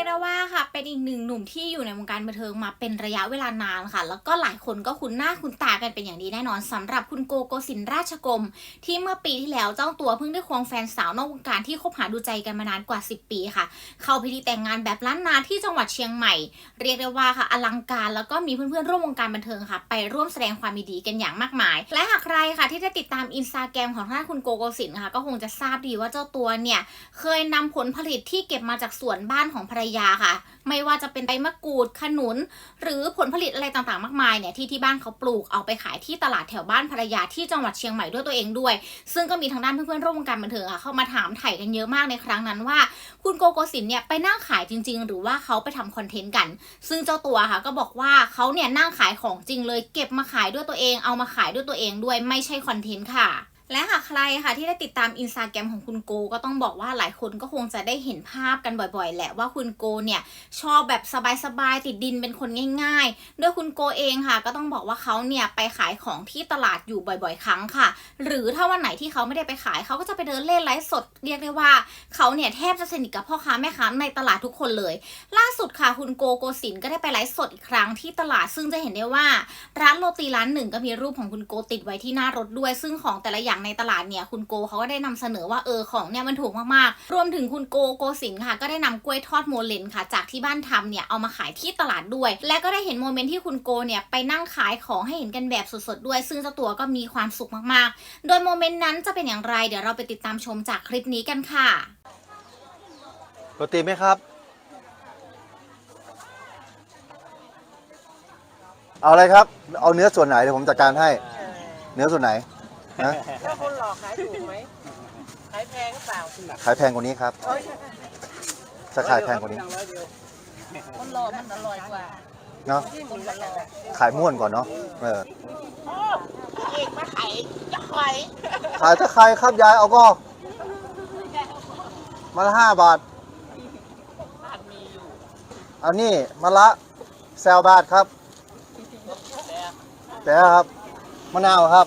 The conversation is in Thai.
กได้ว่าค่ะ เป็นอีกหนึ่งหนุ่มที่อยู่ในวงการบันเทิงมาเป็นระยะเวลานานค่ะ แล้วก็หลายคนก็คุ้นหน้าคุ้นตากันเป็นอย่างดีแน่นอนสำหรับคุณโกโกสินราชกรมที่เมื่อปีที่แล้วเจ้าตัวเพิ่งได้ควงแฟนสาวนอกวงการที่คบหาดูใจกันมานานกว่า 10 ปีค่ะ เข้าพิธีแต่งงานแบบล้านนาที่จังหวัดเชียงใหม่ เรียกได้ว่าค่ะอลังการแล้วก็มีเพื่อนๆร่วมวงการบันเทิงค่ะ ไปร่วมแสดงความยินดีกันอย่างมากมาย และหากใครค่ะที่ได้ติดตามอินสตาแกรมของท่านคุณโกโกสินค่ะ ก็คงจะทราบดีว่าเจ้าตัวเนี่ยเคยนำผลผลิตที่เก็บมาจากสวนบ้านของภรรยาค่ะ ไม่ว่าจะเป็นใบมะกรูดขนุน หรือผลผลิตอะไรต่างๆ มากมายเนี่ยที่ที่บ้านเขาปลูกเอาไปขายที่ตลาดแถวบ้านภรรยาที่จังหวัดเชียงใหม่ด้วยตัวเองด้วย ซึ่งก็มีทางด้านเพื่อนๆร่วมวงการบันเทิงค่ะเข้ามาถามไถ่กันเยอะมากในครั้งนั้นว่า คุณโกโกสินเนี่ยไปนั่งขายจริง ๆ หรือว่าเขาไปทำคอนเทนต์กัน ซึ่งเจ้าตัวค่ะก็บอกว่าเขาเนี่ยนั่งขายของจริงเลย เก็บมาขายด้วยตัวเอง เอามาขายด้วยตัวเองด้วยไม่ใช่คอนเทนต์ค่ะ และหากใครค่ะที่ได้ติดตามอินสตาแกรมของคุณโก ก็ต้องบอกว่าหลายคนก็คงจะได้เห็นภาพกันบ่อยๆ แหละว่าคุณโกเนี่ยชอบแบบสบายๆติดดินเป็นคนง่ายๆ ด้วยคุณโกเองค่ะ ก็ต้องบอกว่าเขาเนี่ยไปขายของที่ตลาดอยู่บ่อยๆ ครั้งค่ะ หรือถ้าวันไหนที่เขาไม่ได้ไปขายเขาก็จะไปเดินเล่นไลฟ์สดเรียกได้ว่าเขาเนี่ยแทบจะสนิทกับพ่อค้าแม่ค้าในตลาดทุกคนเลย ล่าสุดค่ะคุณโกโกสินก็ได้ไปไลฟ์สดอีกครั้งที่ตลาดซึ่งจะเห็นได้ว่าร้านโรตีร้านหนึ่งก็มีรูปของคุณโกติดไว้ที่หน้ารถด้วย ซึ่งของแต่ละอย่างในตลาดเนี่ยคุณโกเขาก็ได้นำเสนอว่าเออของเนี่ยมันถูกมากๆ รวมถึงคุณโกโกสินค่ะ ก็ได้นำกล้วยทอดโมเลนค่ะ จากที่บ้านทำเนี่ยเอามาขายที่ตลาดด้วย และก็ได้เห็นโมเมนต์ที่คุณโกเนี่ยไปนั่งขายของให้เห็นกันแบบสดๆด้วย ซึ่งเจ้าตัวก็มีความสุขมากๆ โดยโมเมนต์นั้นจะเป็นอย่างไรเดี๋ยวเราไปติดตามชมจากคลิปนี้กันค่ะโรตีไหมครับ เอาอะไรครับ เอาเนื้อส่วนไหนเดี๋ยวผมจัดการให้ เนื้อส่วนไหน นะถ้าคนหลอกขายถูกไหมขายแพงหรือเปล่าขายแพงกว่านี้ครับ จะขายแพงกว่านี้ คนหลอกมันอร่อยกว่าเนาะที่มีคนหลอกขายม่วนก่อนเนาะเออเอกมาขายจะขายขายถ้าใครครับยายเอาก็มาละห้าบาทบ้านมีอยู่เอานี่มาละแซลบาทครับแต่แต่ครับมะนาวครับ